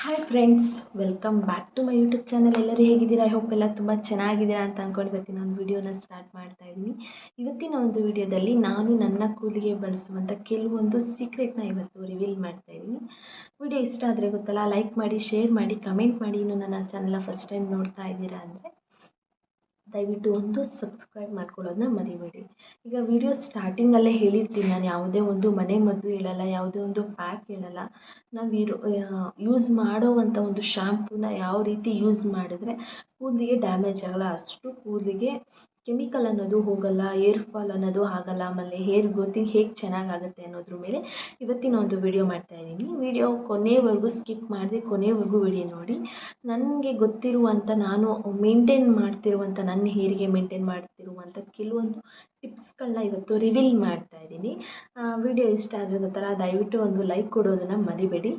Hi friends welcome back to my YouTube channel ಎಲ್ಲರೂ ಹೇಗಿದ್ದೀರಾ? I hope ಎಲ್ಲ ತುಂಬ ಚೆನ್ನಾಗಿದ್ದೀರಾ ಅಂತ ಅಂದ್ಕೊಂಡು ಇವತ್ತಿನ ಒಂದು ವಿಡಿಯೋನ ಸ್ಟಾರ್ಟ್ ಮಾಡ್ತಾ ಇದ್ದೀನಿ. ಇವತ್ತಿನ ಒಂದು ವಿಡಿಯೋದಲ್ಲಿ ನಾನು ನನ್ನ ಕೂದಲಿಗೆ ಬಳಸುವಂಥ ಕೆಲವೊಂದು ಸೀಕ್ರೆಟ್ನ ಇವತ್ತು ರಿವೀಲ್ ಮಾಡ್ತಾ ಇದ್ದೀನಿ. ವಿಡಿಯೋ ಇಷ್ಟ ಆದರೆ ಗೊತ್ತಲ್ಲ ಲೈಕ್ ಮಾಡಿ ಶೇರ್ ಮಾಡಿ ಕಮೆಂಟ್ ಮಾಡಿ. ಇನ್ನು ನನ್ನ ಚಾನಲ್ನ ಫಸ್ಟ್ ಟೈಮ್ ನೋಡ್ತಾ ಇದ್ದೀರಾ ಅಂದರೆ ದಯವಿಟ್ಟು ಒಂದು ಸಬ್ಸ್ಕ್ರೈಬ್ ಮಾಡ್ಕೊಳ್ಳೋದನ್ನ ಮರಿಬೇಡಿ. ಈಗ ವಿಡಿಯೋ ಸ್ಟಾರ್ಟಿಂಗಲ್ಲೇ ಹೇಳಿರ್ತೀನಿ ನಾನು, ಯಾವುದೇ ಒಂದು ಮನೆ ಮದ್ದು ಹೇಳಲ್ಲ, ಯಾವುದೇ ಒಂದು ಪ್ಯಾಕ್ ಹೇಳಲ್ಲ. ನಾವು ಇರೋ ಯೂಸ್ ಮಾಡೋವಂಥ ಒಂದು ಶ್ಯಾಂಪೂನ ಯಾವ ರೀತಿ ಯೂಸ್ ಮಾಡಿದ್ರೆ ಕೂದಲಿಗೆ ಡ್ಯಾಮೇಜ್ ಆಗಲ್ಲ. ಅಷ್ಟು ಕೂದಲಿಗೆ ಕೆಮಿಕಲ್ ಅನ್ನೋದು ಹೋಗಲ್ಲ, ಏರ್ ಫಾಲ್ ಅನ್ನೋದು ಆಗಲ್ಲ, ಆಮೇಲೆ ಹೇರ್ ಗ್ರೋತಿಂಗ್ ಹೇಗೆ ಚೆನ್ನಾಗಾಗುತ್ತೆ ಅನ್ನೋದ್ರ ಮೇಲೆ ಇವತ್ತಿನ ಒಂದು ವಿಡಿಯೋ ಮಾಡ್ತಾ ಇದ್ದೀನಿ. ವಿಡಿಯೋ ಕೊನೆವರೆಗೂ ಸ್ಕಿಪ್ ಮಾಡಿದೆ ಕೊನೆವರೆಗೂ ವಿಡಿಯೋ ನೋಡಿ. ನನಗೆ ಗೊತ್ತಿರುವಂಥ ನಾನು ಮೇಂಟೈನ್ ಮಾಡ್ತಿರುವಂಥ ನನ್ನ ಹೇರಿಗೆ ಮೇಂಟೈನ್ ಮಾಡ್ತಿರುವಂಥ ಕೆಲವೊಂದು ಟಿಪ್ಸ್ಗಳನ್ನ ಇವತ್ತು ರಿವೀಲ್ ಮಾಡ್ತಾ ಇದ್ದೀನಿ. ವಿಡಿಯೋ ಇಷ್ಟ ಆದರೆ ಗೊತ್ತಲ್ಲ ದಯವಿಟ್ಟು ಒಂದು ಲೈಕ್ ಕೊಡೋದನ್ನು ಮರಿಬೇಡಿ.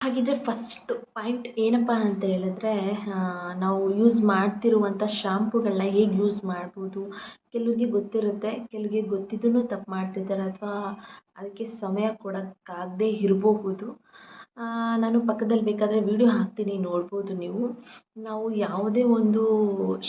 ಹಾಗಿದ್ರೆ ಫಸ್ಟ್ ಪಾಯಿಂಟ್ ಏನಪ್ಪ ಅಂತ ಹೇಳಿದ್ರೆ ನಾವು ಯೂಸ್ ಮಾಡ್ತಿರುವಂಥ ಶ್ಯಾಂಪುಗಳನ್ನ ಹೇಗೆ ಯೂಸ್ ಮಾಡ್ಬೋದು? ಕೆಲವ್ರಿಗೆ ಗೊತ್ತಿರುತ್ತೆ, ಕೆಲವ್ರಿಗೆ ಗೊತ್ತಿದ್ದೂ ತಪ್ಪು ಮಾಡ್ತಿರ್ತಾರೆ ಅಥವಾ ಅದಕ್ಕೆ ಸಮಯ ಕೊಡೋಕ್ಕಾಗದೇ ಇರಬಹುದು ನಾನು ಪಕ್ಕದಲ್ಲಿ ಬೇಕಾದರೆ ವಿಡಿಯೋ ಹಾಕ್ತೀನಿ, ನೋಡ್ಬೋದು ನೀವು. ನಾವು ಯಾವುದೇ ಒಂದು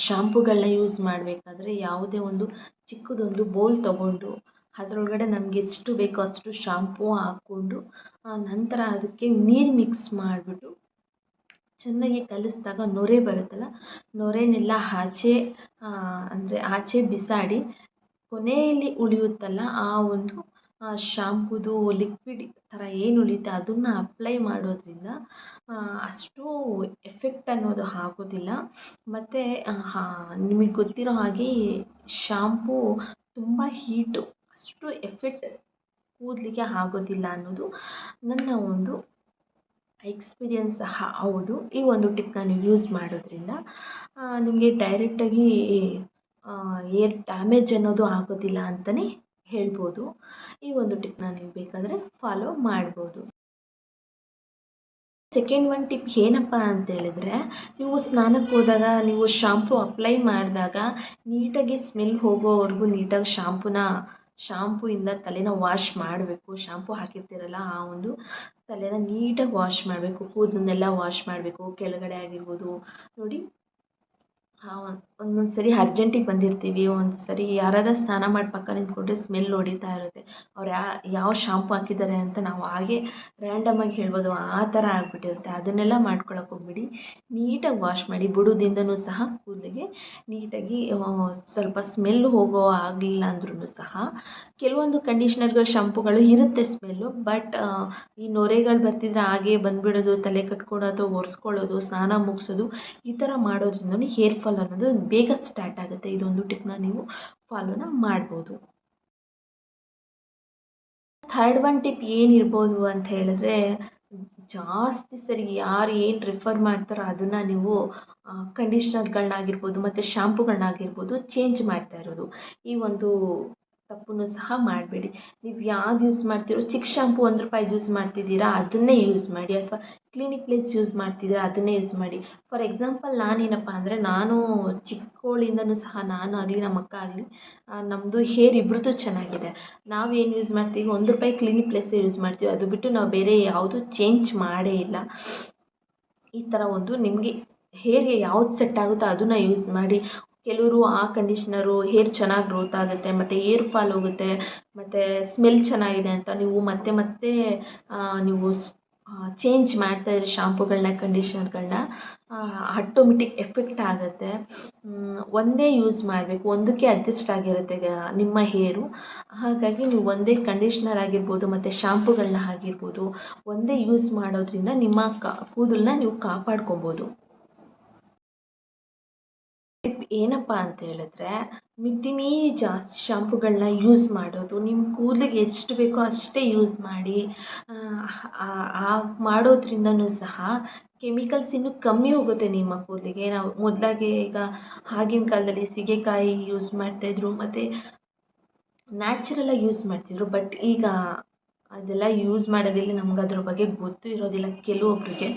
ಶಾಂಪುಗಳನ್ನ ಯೂಸ್ ಮಾಡಬೇಕಾದ್ರೆ ಯಾವುದೇ ಒಂದು ಚಿಕ್ಕದೊಂದು ಬೌಲ್ ತಗೊಂಡು, ಅದರೊಳಗಡೆ ನಮಗೆ ಎಷ್ಟು ಬೇಕೋ ಅಷ್ಟು ಶಾಂಪೂ ಹಾಕ್ಕೊಂಡು ನಂತರ ಅದಕ್ಕೆ ನೀರು ಮಿಕ್ಸ್ ಮಾಡಿಬಿಟ್ಟು ಚೆನ್ನಾಗಿ ಕಲಿಸಿದಾಗ ನೊರೆ ಬರುತ್ತಲ್ಲ, ನೊರೆನೆಲ್ಲ ಆಚೆ ಅಂದರೆ ಆಚೆ ಬಿಸಾಡಿ ಕೊನೆಯಲ್ಲಿ ಉಳಿಯುತ್ತಲ್ಲ ಆ ಒಂದು ಶಾಂಪುದು ಲಿಕ್ವಿಡ್ ಥರ ಏನು ಉಳಿಯುತ್ತೆ ಅದನ್ನು ಅಪ್ಲೈ ಮಾಡೋದ್ರಿಂದ ಅಷ್ಟು ಎಫೆಕ್ಟ್ ಅನ್ನೋದು ಆಗೋದಿಲ್ಲ. ಮತ್ತು ನಿಮಗೆ ಗೊತ್ತಿರೋ ಹಾಗೆ ಶಾಂಪೂ ತುಂಬ ಹೀಟು ಅಷ್ಟು ಎಫೆಕ್ಟ್ ಕೂದಲಿಗೆ ಆಗೋದಿಲ್ಲ ಅನ್ನೋದು ನನ್ನ ಒಂದು ಎಕ್ಸ್ಪೀರಿಯನ್ಸ್ ಸಹ ಹೌದು. ಈ ಒಂದು ಟಿಪ್ನ ನೀವು ಯೂಸ್ ಮಾಡೋದ್ರಿಂದ ನಿಮಗೆ ಡೈರೆಕ್ಟಾಗಿ ಏರ್ ಡ್ಯಾಮೇಜ್ ಅನ್ನೋದು ಆಗೋದಿಲ್ಲ ಅಂತಲೇ ಹೇಳ್ಬೋದು. ಈ ಒಂದು ಟಿಪ್ನ ನೀವು ಬೇಕಾದರೆ ಫಾಲೋ ಮಾಡ್ಬೋದು. ಸೆಕೆಂಡ್ ಒನ್ ಟಿಪ್ ಏನಪ್ಪ ಅಂತ ಹೇಳಿದ್ರೆ, ನೀವು ಸ್ನಾನಕ್ಕೆ ಹೋದಾಗ, ನೀವು ಶಾಂಪು ಅಪ್ಲೈ ಮಾಡಿದಾಗ, ನೀಟಾಗಿ ಸ್ಮೆಲ್ ಹೋಗೋವರೆಗೂ ನೀಟಾಗಿ ಶಾಂಪೂನ ಶಾಂಪೂಯಿಂದ ತಲೆನ ವಾಶ್ ಮಾಡಬೇಕು. ಶಾಂಪು ಹಾಕಿರ್ತೀರಲ್ಲ, ಆ ಒಂದು ತಲೆನ ನೀಟಾಗಿ ವಾಶ್ ಮಾಡಬೇಕು. ಕೂದಲನ್ನೆಲ್ಲ ವಾಶ್ ಮಾಡಬೇಕು. ಕೆಳಗಡೆ ಆಗಿರ್ಬೋದು. ನೋಡಿ ಒಂದೊಂದು ಸರಿ ಅರ್ಜೆಂಟಿಗೆ ಬಂದಿರ್ತೀವಿ ಒಂದು ಸರಿ ಯಾರಾದ್ರೂ ಸ್ನಾನ ಮಾಡಿ ಪಕ್ಕ ನಿಂತ್ಕೊಂಡ್ರೆ ಸ್ಮೆಲ್ ಹೊಡಿತಾ ಇರುತ್ತೆ. ಅವ್ರು ಯಾ, ಯಾವ ಶಾಂಪು ಹಾಕಿದ್ದಾರೆ ಅಂತ ನಾವು ಹಾಗೆ ರ್ಯಾಂಡಮಾಗಿ ಹೇಳ್ಬೋದು. ಆ ಥರ ಆಗಿಬಿಟ್ಟಿರುತ್ತೆ. ಅದನ್ನೆಲ್ಲ ಮಾಡ್ಕೊಳಕ್ಕೆ ಹೋಗ್ಬಿಡಿ. ನೀಟಾಗಿ ವಾಶ್ ಮಾಡಿ, ಬಿಡೋದಿಂದನೂ ಸಹ ಕೂದಲಿಗೆ ನೀಟಾಗಿ ಸ್ವಲ್ಪ ಸ್ಮೆಲ್ ಹೋಗೋ ಆಗಲಿಲ್ಲ ಅಂದ್ರೂ ಸಹ. ಕೆಲವೊಂದು ಕಂಡೀಷ್ನರ್ಗಳು ಶಾಂಪುಗಳು ಇರುತ್ತೆ ಸ್ಮೆಲ್ಲು ಬಟ್ ಈ ನೊರೆಗಳು ಬರ್ತಿದ್ರೆ ಹಾಗೆ ಬಂದುಬಿಡೋದು, ತಲೆ ಕಟ್ಕೊಡೋದು ಅಥವಾ ಒರೆಸ್ಕೊಳ್ಳೋದು, ಸ್ನಾನ ಮುಗಿಸೋದು ಈ ಥರ ಮಾಡೋದ್ರಿಂದ ಹೇರ್ ಫಾಲ್ ಅನ್ನೋದು ಬೇಗ ಸ್ಟಾರ್ಟ್ ಆಗುತ್ತೆ. ಇದೊಂದು ಟಿಪ್ನ ನೀವು ಫಾಲೋನ ಮಾಡ್ಬೋದು. ಥರ್ಡ್ ಒನ್ ಟಿಪ್ ಏನಿರ್ಬೋದು ಅಂತ ಹೇಳಿದ್ರೆ, ಜಾಸ್ತಿ ಸರಿ ಯಾರು ಏನು ರಿಫರ್ ಮಾಡ್ತಾರೋ ಅದನ್ನು ನೀವು ಕಂಡೀಷ್ನರ್ಗಳನ್ನಾಗಿರ್ಬೋದು ಮತ್ತು ಶ್ಯಾಂಪುಗಳನ್ನಾಗಿರ್ಬೋದು ಚೇಂಜ್ ಮಾಡ್ತಾ ಇರೋದು. ಈ ಒಂದು ತಪ್ಪನ್ನು ಸಹ ಮಾಡಬೇಡಿ. ನೀವು ಯಾವ್ದು ಯೂಸ್ ಮಾಡ್ತೀರೋ, ಚಿಕ್ಕ ಶಾಂಪು ಒಂದು ರೂಪಾಯಿ ಯೂಸ್ ಮಾಡ್ತಿದ್ದೀರಾ, ಅದನ್ನೇ ಯೂಸ್ ಮಾಡಿ. ಅಥವಾ ಕ್ಲಿನಿಕ್ ಪ್ಲೇಸ್ ಯೂಸ್ ಮಾಡ್ತಿದ್ದೀರಾ, ಅದನ್ನೇ ಯೂಸ್ ಮಾಡಿ. ಫಾರ್ ಎಕ್ಸಾಂಪಲ್ ನಾನೇನಪ್ಪ ಅಂದರೆ, ನಾನು ಚಿಕ್ಕವಳಿಂದನೂ ಸಹ ನಾನು ಆಗಲಿ, ನಮ್ಮ ಅಕ್ಕ ಆಗಲಿ ನಮ್ಮದು ಹೇರ್ ಇಬ್ಬರದ್ದು ಚೆನ್ನಾಗಿದೆ. ನಾವು ಏನು ಯೂಸ್ ಮಾಡ್ತೀವಿ, ಒಂದು ರೂಪಾಯಿ ಕ್ಲಿನಿಕ್ ಪ್ಲೇಸೇ ಯೂಸ್ ಮಾಡ್ತೀವಿ. ಅದು ಬಿಟ್ಟು ನಾವು ಬೇರೆ ಯಾವುದು ಚೇಂಜ್ ಮಾಡೇ ಇಲ್ಲ. ಈ ಥರ ಒಂದು ನಿಮಗೆ ಹೇರ್ಗೆ ಯಾವ್ದು ಸೆಟ್ ಆಗುತ್ತೋ ಅದನ್ನು ಯೂಸ್ ಮಾಡಿ. ಕೆಲವರು ಆ ಕಂಡೀಷ್ನರು, ಹೇರ್ ಚೆನ್ನಾಗಿ ಗ್ರೋತ್ ಆಗುತ್ತೆ, ಮತ್ತು ಏರ್ ಫಾಲ್ ಹೋಗುತ್ತೆ, ಮತ್ತು ಸ್ಮೆಲ್ ಚೆನ್ನಾಗಿದೆ ಅಂತ ನೀವು ಮತ್ತೆ ಮತ್ತೆ ನೀವು ಚೇಂಜ್ ಮಾಡ್ತಾ ಇದ್ರೆ ಶಾಂಪುಗಳನ್ನ ಕಂಡೀಷ್ನರ್ಗಳನ್ನ ಆಟೋಮೆಟಿಕ್ ಎಫೆಕ್ಟ್ ಆಗುತ್ತೆ. ಒಂದೇ ಯೂಸ್ ಮಾಡಬೇಕು, ಒಂದಕ್ಕೆ ಅಡ್ಜಸ್ಟ್ ಆಗಿರುತ್ತೆ ನಿಮ್ಮ ಹೇರು. ಹಾಗಾಗಿ ನೀವು ಒಂದೇ ಕಂಡೀಷ್ನರ್ ಆಗಿರ್ಬೋದು, ಮತ್ತು ಶಾಂಪುಗಳನ್ನ ಆಗಿರ್ಬೋದು, ಒಂದೇ ಯೂಸ್ ಮಾಡೋದ್ರಿಂದ ನಿಮ್ಮ ಕಾ, ಕೂದಲನ್ನ ನೀವು ಕಾಪಾಡ್ಕೊಬೋದು. ಏನಪ್ಪ ಅಂತ ಹೇಳಿದ್ರೆ ಮಿತಿ ಮೀರಿ ಜಾಸ್ತಿ ಶಾಂಪುಗಳನ್ನ ಯೂಸ್ ಮಾಡೋದು ನಿಮ್ಮ ಕೂದಲಿಗೆ ಎಷ್ಟು ಬೇಕೋ ಅಷ್ಟೇ ಯೂಸ್ ಮಾಡಿ, ಆ ಮಾಡೋದ್ರಿಂದನೂ ಸಹ ಕೆಮಿಕಲ್ಸ್ ಇನ್ನೂ ಕಮ್ಮಿ ಹೋಗುತ್ತೆ ನಿಮ್ಮ ಕೂದಲಿಗೆ. ನಾವು ಮೊದಲಾಗೆ ಈಗ ಆಗಿನ ಕಾಲದಲ್ಲಿ ಸೀಗೆಕಾಯಿ ಯೂಸ್ ಮಾಡ್ತಾಯಿದ್ರು ಮತ್ತು ನ್ಯಾಚುರಲ್ಲಾಗಿ ಯೂಸ್ ಮಾಡ್ತಿದ್ರು ಬಟ್ ಈಗ ಅದೆಲ್ಲ ಯೂಸ್ ಮಾಡೋದಿಲ್ಲ ನಮ್ಗೆ ಅದ್ರ ಬಗ್ಗೆ ಗೊತ್ತೂ ಇರೋದಿಲ್ಲ ಕೆಲವೊಬ್ರಿಗೆ.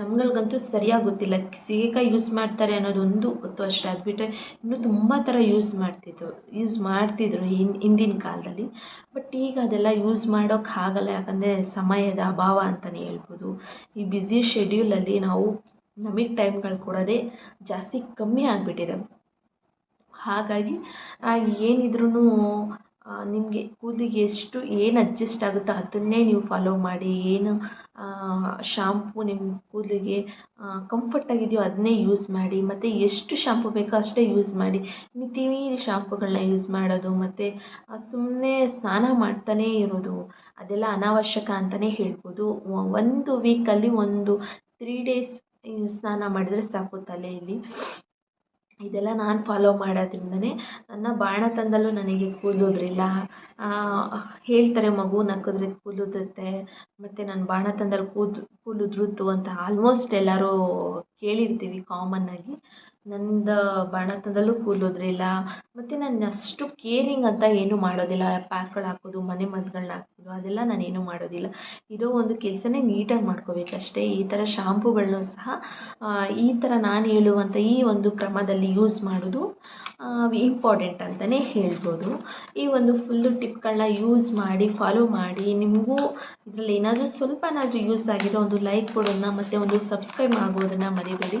ನಮ್ಗಳ್ಗಂತೂ ಸರಿಯಾಗಿ ಗೊತ್ತಿಲ್ಲ. ಸೀಗೆಕಾಯಿ ಯೂಸ್ ಮಾಡ್ತಾರೆ ಅನ್ನೋದೊಂದು ಗೊತ್ತು ಅಷ್ಟೇ. ಅದು ಬಿಟ್ಟರೆ ಇನ್ನೂ ತುಂಬ ಥರ ಯೂಸ್ ಮಾಡ್ತಿದ್ರು. ಯೂಸ್ ಮಾಡ್ತಿದ್ರು ಹಿಂದಿನ ಕಾಲದಲ್ಲಿ. ಬಟ್ ಈಗ ಅದೆಲ್ಲ ಯೂಸ್ ಮಾಡೋಕೆ ಆಗಲ್ಲ. ಯಾಕಂದರೆ ಸಮಯದ ಅಭಾವ ಅಂತಲೇ ಹೇಳ್ಬೋದು. ಈ ಬ್ಯುಸಿ ಶೆಡ್ಯೂಲಲ್ಲಿ ನಾವು ನಮಗೆ ಟೈಮ್ಗಳು ಕೊಡೋದೇ ಜಾಸ್ತಿ ಕಮ್ಮಿ ಆಗಿಬಿಟ್ಟಿದೆ. ಹಾಗಾಗಿ ಏನಿದ್ರೂ ನಿಮಗೆ ಕೂದಲಿಗೆ ಎಷ್ಟು, ಏನು ಅಡ್ಜಸ್ಟ್ ಆಗುತ್ತೋ ಅದನ್ನೇ ನೀವು ಫಾಲೋ ಮಾಡಿ, ಏನು ಶಾಂಪು ನಿಮ್ಮ ಕೂದಲಿಗೆ ಕಂಫರ್ಟ್ ಆಗಿದೆಯೋ ಅದನ್ನೇ ಯೂಸ್ ಮಾಡಿ, ಮತ್ತು ಎಷ್ಟು ಶಾಂಪು ಬೇಕೋ ಅಷ್ಟೇ ಯೂಸ್ ಮಾಡಿ ಮಿತಿ ಮೀರಿ ಶಾಂಪುಗಳನ್ನ ಯೂಸ್ ಮಾಡೋದು, ಮತ್ತು ಸುಮ್ಮನೆ ಸ್ನಾನ ಮಾಡ್ತಾನೇ ಇರೋದು, ಅದೆಲ್ಲ ಅನಾವಶ್ಯಕ ಅಂತಲೇ ಹೇಳ್ಬೋದು. ಒಂದು ವೀಕಲ್ಲಿ ಒಂದು ತ್ರೀ ಡೇಸ್ ಸ್ನಾನ ಮಾಡಿದರೆ ಸಾಕು ತಲೆಯಲ್ಲಿ. ಇದೆಲ್ಲ ನಾನು ಫಾಲೋ ಮಾಡೋದ್ರಿಂದನೇ ನನ್ನ ಬಾಣತನದಲ್ಲೂ ನನಗೆ ಕೂದಲು ಹೇಳ್ತಾರೆ ಮಗು ನಕ್ಕಿದ್ರೆ ಕೂದಲು ಮತ್ತು ನನ್ನ ಬಾಣತನದಲ್ಲಿ ಕೂದ್ ಕೂದಲು ಉದುರುತ್ತು ಅಂತ ಆಲ್ಮೋಸ್ಟ್ ಎಲ್ಲರೂ ಕೇಳಿರ್ತೀವಿ ಕಾಮನ್ನಾಗಿ ನಂದು ಬಣತನದಲ್ಲೂ ಕೂದಲೋದ್ರಿಲ್ಲ ಮತ್ತು ನಾನು ಅಷ್ಟು ಕೇರಿಂಗ್ ಅಂತ ಏನೂ ಮಾಡೋದಿಲ್ಲ. ಪ್ಯಾಕ್ಗಳು ಹಾಕೋದು, ಮನೆ ಮದ್ದುಗಳ್ನ ಹಾಕೋದು, ಅದೆಲ್ಲ ನಾನು ಏನೂ ಮಾಡೋದಿಲ್ಲ. ಇರೋ ಒಂದು ಕೆಲಸನೇ ನೀಟಾಗಿ ಮಾಡ್ಕೋಬೇಕು ಅಷ್ಟೇ ಈ ಥರ ಶಾಂಪುಗಳ್ನೂ ಸಹ ಈ ಥರ ನಾನು ಹೇಳುವಂಥ ಈ ಒಂದು ಕ್ರಮದಲ್ಲಿ ಯೂಸ್ ಮಾಡೋದು ಇಂಪಾರ್ಟೆಂಟ್ ಅಂತಲೇ ಹೇಳ್ಬೋದು. ಈ ಒಂದು ಫುಲ್ಲು ಟಿಪ್ಗಳನ್ನ ಯೂಸ್ ಮಾಡಿ ಫಾಲೋ ಮಾಡಿ, ನಿಮಗೂ ಇದರಲ್ಲಿ ಏನಾದರೂ ಸ್ವಲ್ಪನಾದರೂ ಯೂಸ್ ಆಗಿರೋ ಒಂದು ಲೈಕ್ ಕೊಡೋದನ್ನ ಮತ್ತು ಒಂದು ಸಬ್ಸ್ಕ್ರೈಬ್ ಆಗೋದನ್ನು ಮರಿಬೇಡಿ.